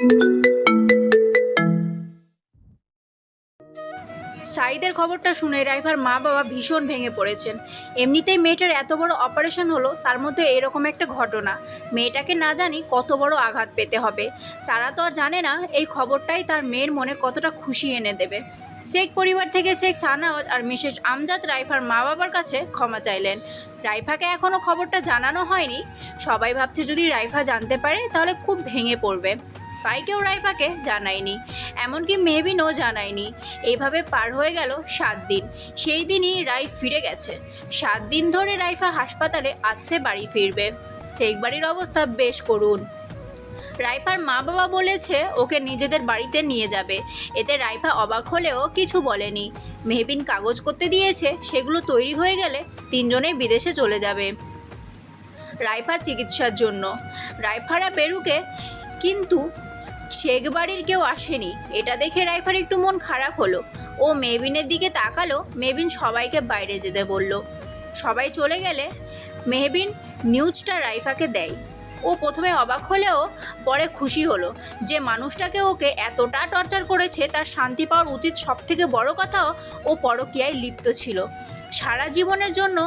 সাইদের খবরটা শুনে রাইফার মা বাবা ভীষণ ভেঙে পড়েছেন। এমনিতেই মেয়েটার এত বড় অপারেশন হলো, তার মধ্যে এরকম একটা ঘটনা। মেয়েটাকে না জানি কত বড় আঘাত পেতে হবে। তারা তো আর জানে না, এই খবরটাই তার মেয়ের মনে কতটা খুশি এনে দেবে। শেখ পরিবার থেকে শেখ সানাওয়াজ আর মিসেস আমজাদ রাইফার মা বাবার কাছে ক্ষমা চাইলেন। রাইফাকে এখনও খবরটা জানানো হয়নি। সবাই ভাবছে যদি রাইফা জানতে পারে, তাহলে খুব ভেঙে পড়বে। তাই কেউ রাইফাকে জানায়নি, এমনকি মেহবিনও জানায়নি। এইভাবে পার হয়ে গেল সাত দিন। সেই দিনই রাই ফিরে গেছে। সাত দিন ধরে রাইফা হাসপাতালে আসছে বাড়ি ফিরবে। শেখ বাড়ির অবস্থা বেশ করুন রাইফার মা বাবা বলেছে ওকে নিজেদের বাড়িতে নিয়ে যাবে। এতে রাইফা অবাক হলেও কিছু বলেনি। মেহবিন কাগজ করতে দিয়েছে, সেগুলো তৈরি হয়ে গেলে তিনজনেই বিদেশে চলে যাবে। রাইফার চিকিৎসার জন্য। রাইফারা পেরুকে, কিন্তু শেখ বাড়ির কেউ আসেনি। এটা দেখে রাইফার একটু মন খারাপ হলো। ও মেহবিনের দিকে তাকালো, মেহবিন সবাইকে বাইরে যেতে বলল। সবাই চলে গেলে মেহবিন নিউজটা রাইফাকে দেয়। ও প্রথমে অবাক হলেও পরে খুশি হলো যে মানুষটাকে ওকে এতটা টর্চার করেছে, তার শান্তি পাওয়ার উচিত সব থেকে বড় কথাও ও পরকীয়ায় লিপ্ত ছিল। সারা জীবনের জন্য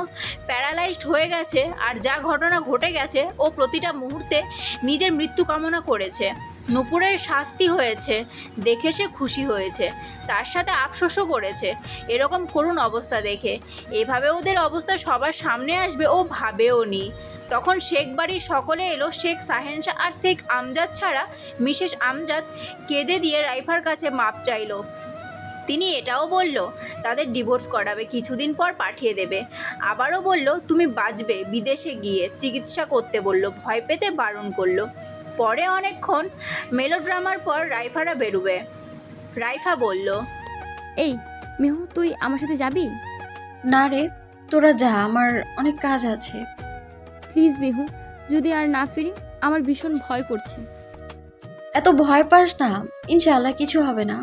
প্যারালাইজড হয়ে গেছে আর যা ঘটনা ঘটে গেছে, ও প্রতিটা মুহূর্তে নিজের মৃত্যু কামনা করেছে। নুপুরের শাস্তি হয়েছে, দেখে সে খুশি হয়েছে, তার সাথে আফসোসও করেছে। এরকম করুণ অবস্থা দেখে। এভাবে ওদের অবস্থা সবার সামনে আসবে ও ভাবেও নি। তখন শেখ বাড়ির সকলে এলো শেখ সাহেনশা আর শেখ আমজাদ ছাড়া মিসেস আমজাদ কেঁদে দিয়ে রাইফার কাছে মাপ চাইলো। তিনি এটাও বলল, তাদের ডিভোর্স করাবে, কিছুদিন পর পাঠিয়ে দেবে। আবারও বলল, তুমি বাঁচবে, বিদেশে গিয়ে চিকিৎসা করতে বলল, ভয় পেতে বারণ করল। পরে অনেকক্ষণ মেলোড্রামার পর রাইফারা বেরুবে। রাইফা বলল এই মেহু তুই আমার সাথে যাবি? না রে তোরা যা আমার অনেক কাজ আছে। প্লিজ মেহু যদি আর না ফিরি আমার ভীষণ ভয় করছে। এত ভয় পাস না ইনশাআল্লাহ কিছু হবে না।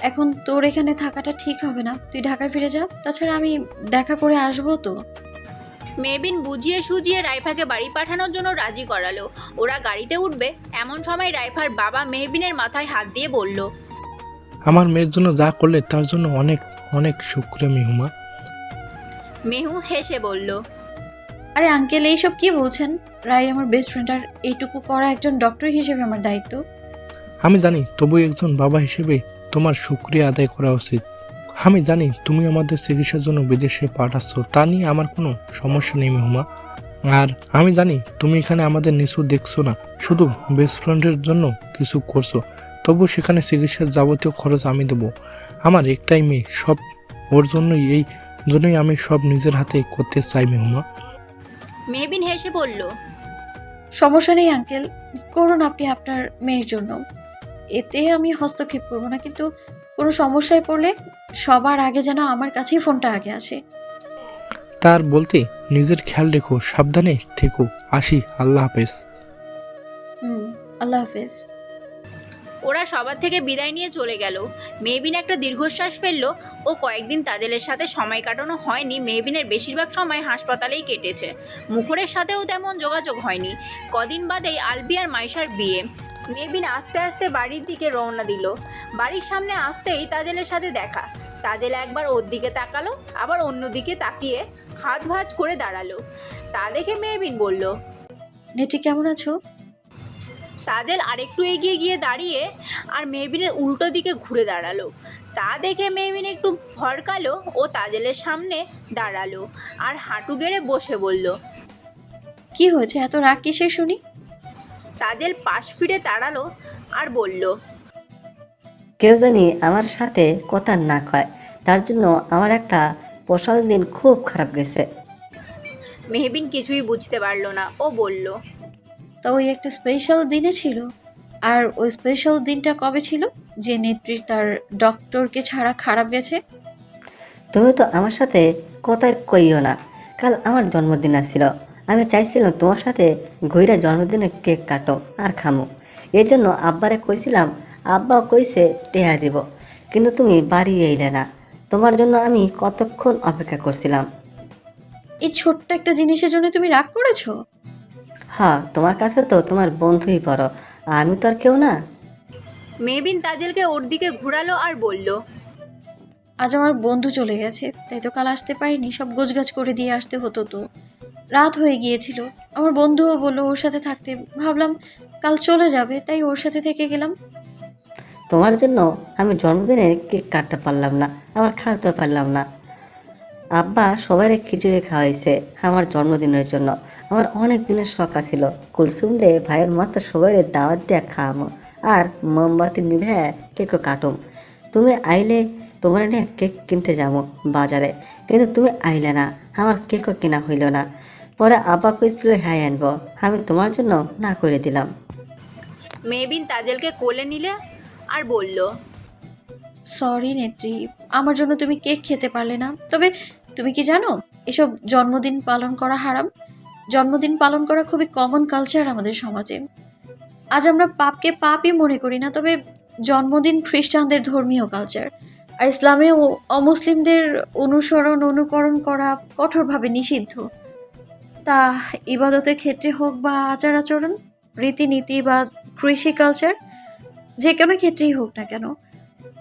এখন তোর এখানে থাকাটা ঠিক হবে না। তুই ঢাকায় ফিরে যা তাছাড়া আমি দেখা করে আসব তো। মেবিন বুঝিয়ে সুজিয়ে রাইফাকে বাড়ি পাঠানোর জন্য রাজি করালো। ওরা গাড়িতে উঠবে এমন সময় রাইফার বাবা মেহবিনের মাথায় হাত দিয়ে বলল আমার মেয়ের জন্য যা করলে তার জন্য অনেক অনেক শুক্রিয়া মিহুমা। মেহু হেসে বলল আরে আঙ্কেল এইসব কি বলছেন? রাই আমার বেস্ট ফ্রেন্ড আর এইটুকু করা একজন ডক্টর হিসেবে আমার দায়িত্ব। আমি জানি তবু একজন বাবা হিসেবে তোমার শুক্রিয়া আদায় করা উচিত। আমি জানি তুমি আমাদের চিকিৎসার জন্য বিদেশে পাঠাচ্ছ তা নিয়ে আমার কোনো সমস্যা নেই মেহুমা। আর আমি জানি তুমি এখানে আমাদের নিচু দেখছ না শুধু বেস্ট ফ্রেন্ডের জন্য কিছু করছ। তবু সেখানে চিকিৎসার যাবতীয় খরচ আমি দেবো। আমার একটাই মেয়ে সব ওর জন্যই এই জন্যই আমি সব নিজের হাতে করতে চাই মেহুমা। মেহবিন হেসে বলল সমস্যা নেই আঙ্কেল করুন আপনি আপনার মেয়ের জন্য। এতে আমি হস্তক্ষেপ করব না কিন্তু কোনো সমস্যায় পড়লে সবার আগে যেন আমার কাছেই ফোনটা আগে আসে। তার বলতে নিজের খেয়াল রেখো সাবধানে থেকো। আসি আল্লাহ হাফেজ। হুম আল্লাহ হাফেজ। ওরা সবার থেকে বিদায় নিয়ে চলে গেল। মেহবিন একটা দীর্ঘশ্বাস ফেলল। ও কয়েকদিন তাজেলের সাথে সময় কাটানো হয়নি। মেহবিনের বেশিরভাগ সময় হাসপাতালেই কেটেছে। মুখরের সাথেও তেমন যোগাযোগ হয়নি। কদিন বাদেই আলবি আর মাইশার বিয়ে। মেহবিন আস্তে আস্তে বাড়ির দিকে রওনা দিল। বাড়ির সামনে আসতেই তাজেলের সাথে দেখা। তাজেল একবার ওর দিকে তাকালো আবার অন্য দিকে তাকিয়ে হাত ভাঁজ করে দাঁড়াল। তা দেখে মেহবিন বলল নেটি কেমন আছো? তাজেল আরেকটু এগিয়ে গিয়ে দাঁড়িয়ে আর মেবিনের উল্টো দিকে ঘুরে দাঁড়াল। তা দেখে মেহবিন একটু ভরকালো ও তাজেলের সামনে দাঁড়াল আর হাঁটু গেড়ে বসে বলল কি হয়েছে? এত রাগ কিসে শুনি? তাজেল পাশ ফিরে দাঁড়াল আর বলল কেউ জানি আমার সাথে কথা না কয় তার জন্য আমার একটা পোষাল দিন খুব খারাপ গেছে। মেহবিন কিছুই বুঝতে পারল না। ও বলল তা ওই একটা স্পেশাল দিনে ছিল। আর ওই স্পেশাল দিনটা কবে ছিল? যে নেত্রী তার ডক্টরকে ছাড়া খারাপ গেছে? তুমি তো আমার সাথে কথা কইও না। কাল আমার জন্মদিন আসছিল আমি চাইছিলাম তোমার সাথে ঘইরা জন্মদিনে কেক কাটো আর খামো। এর জন্য আব্বারে কইছিলাম আব্বাও কইছে টেহা দিব কিন্তু তুমি বাড়ি এলে না। তোমার জন্য আমি কতক্ষণ অপেক্ষা করছিলাম? এই ছোট্ট একটা জিনিসের জন্য তুমি রাগ করেছ? হ্যাঁ তোমার কাছে তো তোমার বন্ধুই বড় আমি তো আর কেউ না। মেবিন তাজেলকে ওর দিকে ঘুরালো আর বলল আজ আমার বন্ধু চলে গেছে তাই তো কাল আসতে পারিনি সব গোছগাছ করে দিয়ে আসতে হতো তো। রাত হয়ে গিয়েছিল। আমার বন্ধুও বলল, ওর সাথে থাকতে। ভাবলাম, কাল চলে যাবে, তাই ওর সাথে থেকে গেলাম। তোমার জন্য আমি জন্মদিনে কেক কাটতে পারলাম না, আবার খাওয়াতে পারলাম না। আব্বা সবাই খিচুড়ি খাওয়াইছে আমার জন্মদিনের জন্য। আমার অনেক দিনের শখ আছিল। কুলসুম রে ভাইয়ের মাত্র সবাই দাওয়াত দিয়ে খাওয়ামো আর মোমবাতি নিভে কেকও কাটুম। তুমি আইলে তোমার নিয়ে কেক কিনতে যাব বাজারে, কিন্তু তুমি আইলে না, আমার কেকও কেনা হইল না। পরে আব্বা কইছিল হ্যাঁ আনব। আমি তোমার জন্য না করে দিলাম। মেহবিন তাজেলকে কোলে নিলে আর বলল সরি নেত্রী আমার জন্য তুমি কেক খেতে পারলে না। তবে তুমি কি জানো এসব জন্মদিন পালন করা হারাম? জন্মদিন পালন করা খুবই কমন কালচার আমাদের সমাজে। আজ আমরা পাপকে পাপই মনে করি না তবে জন্মদিন খ্রিস্টানদের ধর্মীয় কালচার আর ইসলামে ও- অমুসলিমদের অনুসরণ অনুকরণ করা কঠোরভাবে নিষিদ্ধ। তা ইবাদতের ক্ষেত্রে হোক বা আচার আচরণ, রীতিনীতি বা কৃষি কালচার যে কোনো ক্ষেত্রেই হোক না কেন,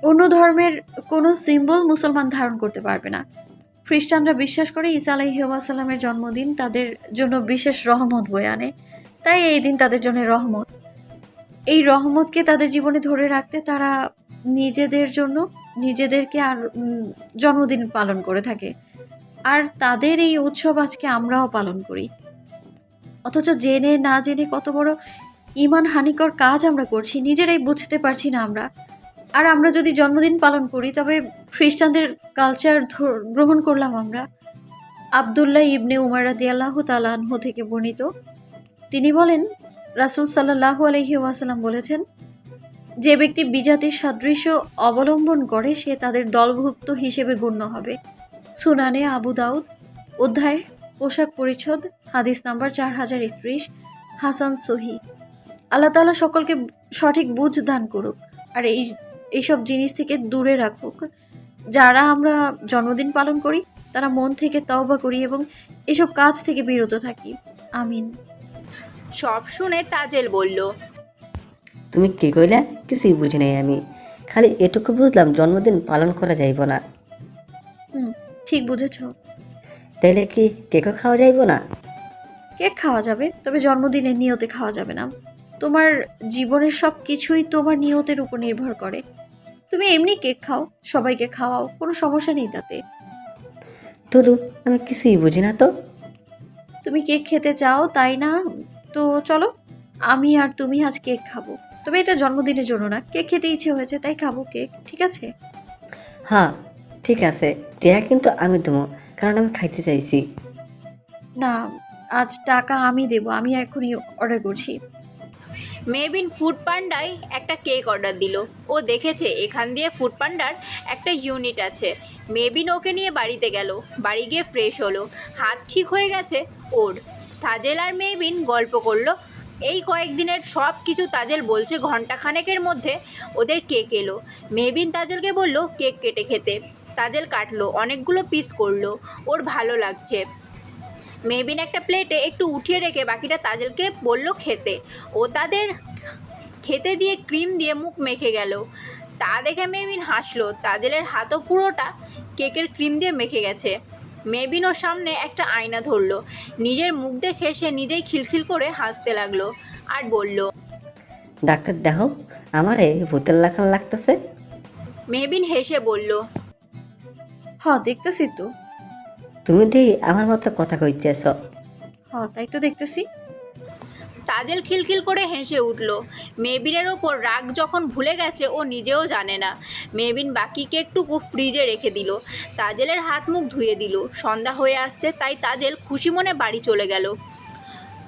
অন্য ধর্মের কোনো সিম্বল মুসলমান ধারণ করতে পারবে না। খ্রিস্টানরা বিশ্বাস করে ঈসা আলাইসাল্লামের জন্মদিন তাদের জন্য বিশেষ রহমত বয়ে আনে। তাই এই দিন তাদের জন্য রহমত। এই রহমতকে তাদের জীবনে ধরে রাখতে তারা নিজেদের জন্য, নিজেদেরকে আর জন্মদিন পালন করে থাকে। আর তাদের এই উৎসব আজকে আমরাও পালন করি। অথচ জেনে না জেনে কত বড় ইমান হানিকর কাজ আমরা করছি, নিজেরাই বুঝতে পারছি না আমরা। আর আমরা যদি জন্মদিন পালন করি, তবে খ্রিস্টানদের কালচার গ্রহণ করলাম আমরা। আবদুল্লাহ ইবনে উমার রাদি আল্লাহ তালাহ থেকে বর্ণিত। তিনি বলেন, রাসুল সাল্লাহ আলহি ওয়াসাল্লাম বলেছেন, যে ব্যক্তি বিজাতির সাদৃশ্য অবলম্বন করে, সে তাদের দলভুক্ত হিসেবে গণ্য হবে। সুনানে আবু দাউদ অধ্যায় পোশাক পরিচ্ছদ হাদিস নাম্বার চার হাজার একত্রিশ হাসান সহি। আল্লাহ তালা সকলকে সঠিক বুঝ দান করুক আর এই এইসব জিনিস থেকে দূরে রাখুক। যারা আমরা জন্মদিন পালন করি তারা মন থেকে তওবা করি এবং এসব কাজ থেকে বিরত থাকি। আমিন। সব শুনে তাজেল বলল তুমি কি কইলে? কিছুই বুঝি নাই আমি। খালি এটুকু বুঝলাম জন্মদিন পালন করা যাইব না। হুম। ঠিক বুঝেছ। তাহলে কি কেকও খাওয়া যাইব না? কেক খাওয়া যাবে তবে জন্মদিনের নিয়তে খাওয়া যাবে না। তোমার জীবনের সব কিছুই তোমার নিয়তের উপর নির্ভর করে। তুমি এমনি কেক খাও সবাইকে খাওয়াও কোনো সমস্যা নেই তাতে। তরু আমি কিছুই বুঝি না তো। তুমি কেক খেতে চাও তাই না? তো চলো আমি আর তুমি আজ কেক খাব। তবে এটা জন্মদিনের জন্য না কেক খেতে ইচ্ছে হয়েছে তাই খাব কেক ঠিক আছে? হ্যাঁ ঠিক আছে টিয়া কিন্তু আমি দেবো কারণ আমি খাইতে চাইছি। না আজ টাকা আমি দেব আমি এখনই অর্ডার করছি। মেবিন ফুড পান্ডায় একটা কেক অর্ডার দিল। ও দেখেছে এখান দিয়ে ফুড পান্ডার একটা ইউনিট আছে। মেবিন ওকে নিয়ে বাড়িতে গেল বাড়ি গিয়ে ফ্রেশ হলো। হাত ঠিক হয়ে গেছে ওর। তাজেল আর মেবিন গল্প করল। এই কয়েকদিনের সব কিছু তাজেল বলছে ঘন্টাখানেকের মধ্যে ওদের কেক এলো। মেহবিন তাজেলকে বলল কেক কেটে খেতে। তাজেল কাটলো অনেকগুলো পিস করল ওর ভালো লাগছে। মেহবিন একটা প্লেটে একটু উঠিয়ে রেখে বাকিটা তাজেলকে বলল খেতে। ও তাদের খেতে দিয়ে ক্রিম দিয়ে মুখ মেখে গেল। তা দেখে মেহবিন হাসলো। তাজেলের হাতও পুরোটা কেকের ক্রিম দিয়ে মেখে গেছে। মেহবিন ওর সামনে একটা আয়না ধরলো। নিজের মুখ দেখে সে নিজেই খিলখিল করে হাসতে লাগল আর বলল ডাক্তার দেখো আমারে ভূতের লাখান লাগতেছে। মেহবিন হেসে বলল হ্যাঁ দেখতেছি তো। তুমি দেখি আমার মতো কথা কইতেছ হ্যাঁ তাই তো দেখতেছি। তাজেল খিলখিল করে হেসে উঠল। মেবিনের ওপর রাগ যখন ভুলে গেছে ও নিজেও জানে না। মেবিন বাকি কেকটুকু ফ্রিজে রেখে দিল। তাজেলের হাত মুখ ধুয়ে দিল। সন্ধ্যা হয়ে আসছে তাই তাজেল খুশি মনে বাড়ি চলে গেল।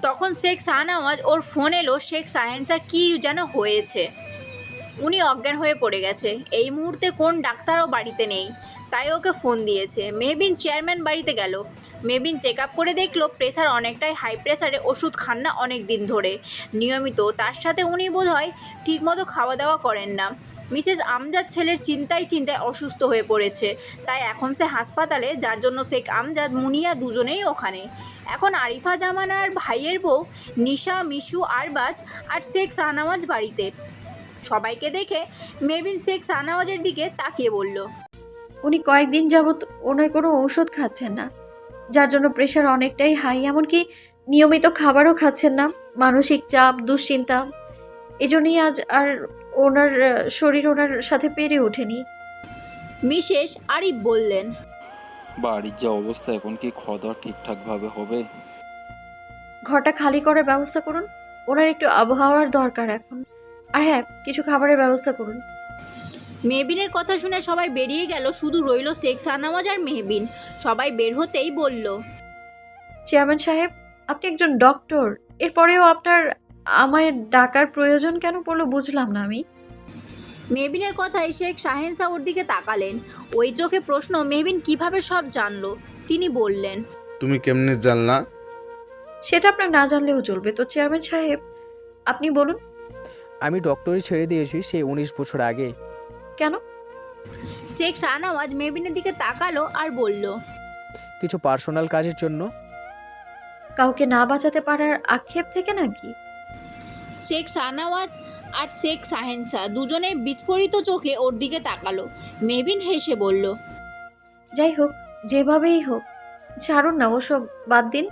তখন শেখ শাহনওয়াজ ওর ফোন এলো শেখ সাহেন্সা কী যেন হয়েছে? উনি অজ্ঞান হয়ে পড়ে গেছে। এই মুহূর্তে কোন ডাক্তারও বাড়িতে নেই। তাই ওকে ফোন দিয়েছে। মেহবিন চেয়ারম্যান বাড়িতে গেল। মেবিন চেক আপ করে দেখল, প্রেসার অনেকটাই হাই প্রেসারে ওষুধ খান না অনেক দিন ধরে। নিয়মিত, তার সাথে উনি বোধ হয় ঠিকমতো খাওয়া দাওয়া করেন না। মিসেস আমজাদ ছেলের চিন্তায় চিন্তায় অসুস্থ হয়ে পড়েছে। তাই এখন সে হাসপাতালে, যার জন্য শেখ আমজাদ, মুনিয়া দুজনেই ওখানে। এখন আরিফা জামান আর ভাইয়ের বউ, নিশা, মিশু, আরবাজ আর শেখ শাহনামাজ বাড়িতে। সবাইকে দেখে মেবিন শেখ শাহনওয়াজের দিকে তাকিয়ে বলল উনি কয়েকদিন যাবৎ ওনার কোনো ঔষধ খাচ্ছেন না যার জন্য প্রেশার অনেকটাই হাই এমনকি নিয়মিত খাবারও খাচ্ছেন না মানসিক চাপ দুশ্চিন্তা। এজন্যই আজ আর ওনার শরীর ওনার সাথে পেরে ওঠেনি। মিশেষ আরিফ বললেন। বাড়ির যা অবস্থা এখন কি খাওয়া দাওয়া ঠিকঠাকভাবে হবে? ঘরটা খালি করার ব্যবস্থা করুন ওনার একটু আবহাওয়ার দরকার এখন। আর হ্যাঁ কিছু খাবারের ব্যবস্থা করুন। মেহবিনের কথা শুনে সবাই বেরিয়ে গেল শুধু রইল শেখ শাহনওয়াজ আর মেহবিন। সবাই বের হতেই বলল চেয়ারম্যান সাহেব আপনি একজন ডক্টর। এরপরেও আপনার আমায় ডাকার প্রয়োজন কেন পড়ল বুঝলাম না আমি। মেহবিনের কথায় শেখ শাহেন ওর দিকে তাকালেন। ওই চোখে প্রশ্ন মেহবিন কীভাবে সব জানলো? তিনি বললেন তুমি কেমনে জানলা? সেটা আপনার না জানলেও চলবে। তো চেয়ারম্যান সাহেব আপনি বলুন? আমি ডক্টরি ছেড়ে দিয়েছি সেই উনিশ বছর আগে। কেন? শেখ শাহনওয়াজ মেবিনের দিকে তাকালো আর বলল কিছু পার্সোনাল কাজের জন্য? কাউকে না বাঁচাতে পারার আক্ষেপ থেকে নাকি? শেখ শাহনওয়াজ আর শেখ শাহেনশা দুজনে বিস্ফোরিত চোখে ওর দিকে তাকালো। মেহবিন হেসে বলল যাই হোক যেভাবেই হোক ছাড়ুন না ওসব বাদ দিন।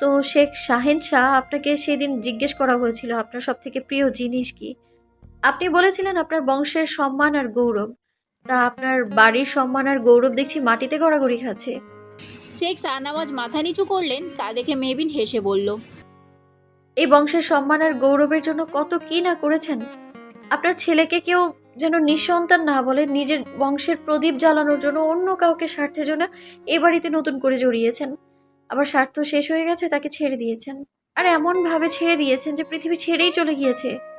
তো শেখ শাহেন শাহ আপনাকে সেদিন জিজ্ঞেস করা হয়েছিল আপনার সব থেকে প্রিয় জিনিস কি? আপনি বলেছিলেন আপনার বংশের সম্মান আর গৌরব। তা আপনার বাড়ির সম্মান আর গৌরব দেখছি মাটিতে গড়াগড়ি খাচ্ছে। শেখ শাহনওয়াজ মাথা নিচু করলেন তা দেখে মেহবিন হেসে বলল এই বংশের সম্মান আর গৌরবের জন্য কত কি না করেছেন? আপনার ছেলেকে কেউ যেন নিঃসন্তান না বলে নিজের বংশের প্রদীপ জ্বালানোর জন্য অন্য কাউকে স্বার্থের জন্য এ বাড়িতে নতুন করে জড়িয়েছেন। আবার স্বার্থ শেষ হয়ে গেছে তাকে ছেড়ে দিয়েছেন। আর এমন ভাবে ছেড়ে দিয়েছেন যে পৃথিবী ছেড়েই চলে গিয়েছে।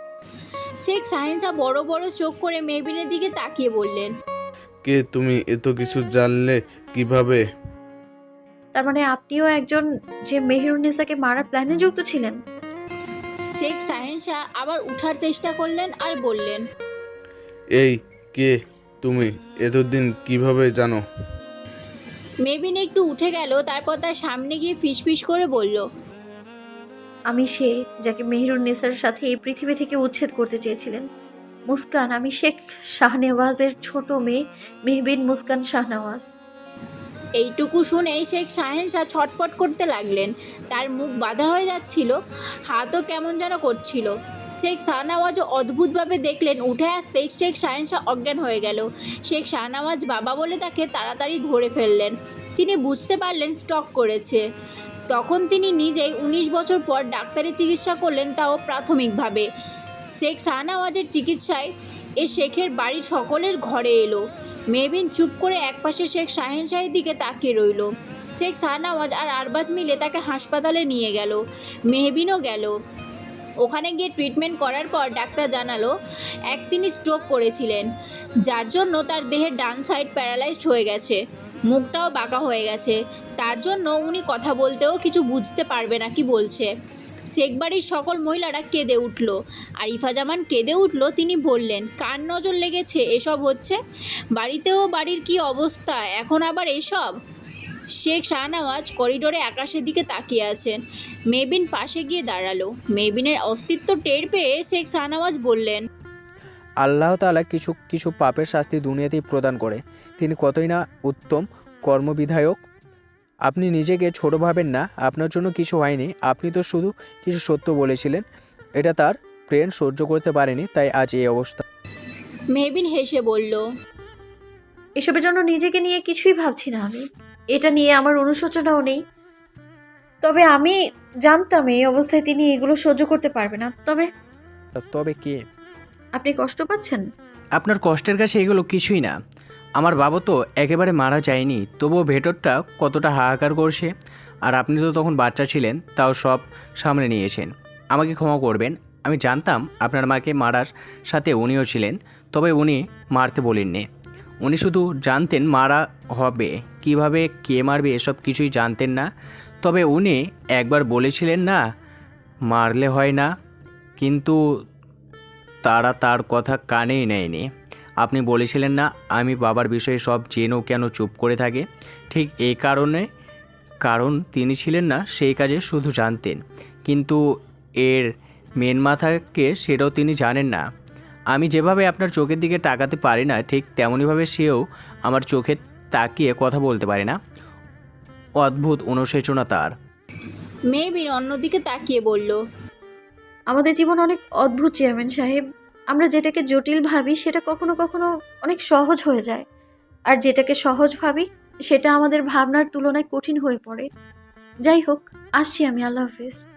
শেখ শাহেনশা বড় বড় চোখ করে মেবিনের দিকে তাকিয়ে বললেন কে তুমি এত কিছু জানলে কীভাবে? তার মানে আপনিও একজন যে মেহেরুন্নেসাকে মারার প্ল্যানে যুক্ত ছিলেন? শেখ শাহেনশা আবার উঠার চেষ্টা করলেন আর বললেন এই কে তুমি? এতদিন কীভাবে জানো? মেবিন একটু উঠে গেল তারপর তার সামনে গিয়ে ফিসফিস করে বলল আমি সে যাকে মেহেরুন্নেসার সাথে এই পৃথিবী থেকে উচ্ছেদ করতে চেয়েছিলেন। মুস্কান, আমি শেখ শাহনেওয়াজের ছোট মেয়ে, মেহবিন মুস্কান শাহনওয়াজ। এইটুকু শুনেই শেখ শাহেনশা ছটপট করতে লাগলেন, তার মুখ বাধা হয়ে যাচ্ছিল, হাতও কেমন যেন করছিল। শেখ শাহনওয়াজও অদ্ভুতভাবে দেখলেন, উঠে আসতেই শেখ শাহেনশা অজ্ঞান হয়ে গেল। শেখ শাহনওয়াজ বাবা বলে তাকে তাড়াতাড়ি ধরে ফেললেন। তিনি বুঝতে পারলেন, স্টক করেছে। তখন তিনি নিজেই উনিশ বছর পর ডাক্তারি চিকিৎসা করলেন তাও প্রাথমিকভাবে। শেখ শাহনওয়াজের চিকিৎসায় এ শেখের বাড়ির সকলের ঘরে এলো। মেহবিন চুপ করে একপাশে শেখ শাহেন শাহের দিকে তাকিয়ে রইল। শেখ শাহনওয়াজ আর আরবাজ মিলে তাকে হাসপাতালে নিয়ে গেল। মেহবিনও গেল। ওখানে গিয়ে ট্রিটমেন্ট করার পর ডাক্তার জানালো, এক তিনি স্ট্রোক করেছিলেন, যার জন্য তার দেহের ডান সাইড প্যারালাইজড হয়ে গেছে। মুখটাও বাঁকা হয়ে গেছে। তার জন্য উনি কথা বলতেও কিছু বুঝতে পারবে না, কি বলছে? শেখ বাড়ির সকল মহিলারা কেঁদে উঠল। আরিফা জামান কেঁদে উঠল, তিনি বললেন, কার নজর লেগেছে? এসব হচ্ছে? বাড়িতেও বাড়ির কি অবস্থা? এখন আবার এসব? শেখ শাহনওয়াজ করিডোরে আকাশের দিকে তাকিয়ে আছেন। মেবিন পাশে গিয়ে দাঁড়াল। মেবিনের অস্তিত্ব টের পেয়ে শেখ শাহনওয়াজ বললেন আল্লাহ তাআলা কিছু কিছু পাপের শাস্তি দুনিয়াতেই প্রদান করে। তিনি কতই না উত্তম কর্মবিধায়ক। আপনি নিজেকে ছোট ভাবেন না আপনার জন্য কিছু হয়নি। আপনি তো শুধু কিছু সত্য বলেছিলেন। এটা তার প্রেম সহ্য করতে পারেনি তাই আজ এই অবস্থা। মেবিন হেসে বলল এসবের জন্য নিজেকে নিয়ে কিছুই ভাবছি না আমি। এটা নিয়ে আমার অনুশোচনাও নেই। তবে আমি জানতাম এই অবস্থায় তিনি এগুলো সহ্য করতে পারবে না। তবে তবে কে? আপনি কষ্ট পাচ্ছেন? আপনার কষ্টের কাছে এগুলো কিছুই না। আমার বাবা তো একেবারে মারা যায়নি, তবুও ভেতরটা কতটা হাহাকার করছে। আর আপনি তো তখন বাচ্চা ছিলেন, তাও সব সামনে নিয়েছেন। আমাকে ক্ষমা করবেন, আমি জানতাম আপনার মাকে মারার সাথে উনিও ছিলেন, তবে উনি মারতে বলেননি। উনি শুধু জানতেন মারা হবে, কীভাবে কে মারবে এসব কিছুই জানতেন না। তবে উনি একবার বলেছিলেন না, মারলে হয় না, কিন্তু তারা তার কথা কানেই নেয়নি। আপনি বলেছিলেন না, আমি বাবার বিষয়ে সব জেনেও কেন চুপ করে থাকে? ঠিক এই কারণে, কারণ তিনি ছিলেন না, সেই কাজে শুধু জানতেন। কিন্তু এর মেন মাথাকে সেটাও তিনি জানেন না। আমি যেভাবে আপনার চোখের দিকে তাকাতে পারি না, ঠিক তেমনইভাবে সেও আমার চোখে তাকিয়ে কথা বলতে পারে না। অদ্ভুত অনুশোচনা তার। মেহবিন অন্যদিকে তাকিয়ে বলল আমাদের জীবন অনেক অদ্ভুত, চেয়ারম্যান সাহেব। আমরা যেটাকে জটিল ভাবি, সেটা কখনো কখনো অনেক সহজ হয়ে যায়। আর যেটাকে সহজ ভাবি, সেটা আমাদের ভাবনার তুলনায় কঠিন হয়ে পড়ে। যাই হোক, আসছি আমি, আল্লাহ হাফিজ।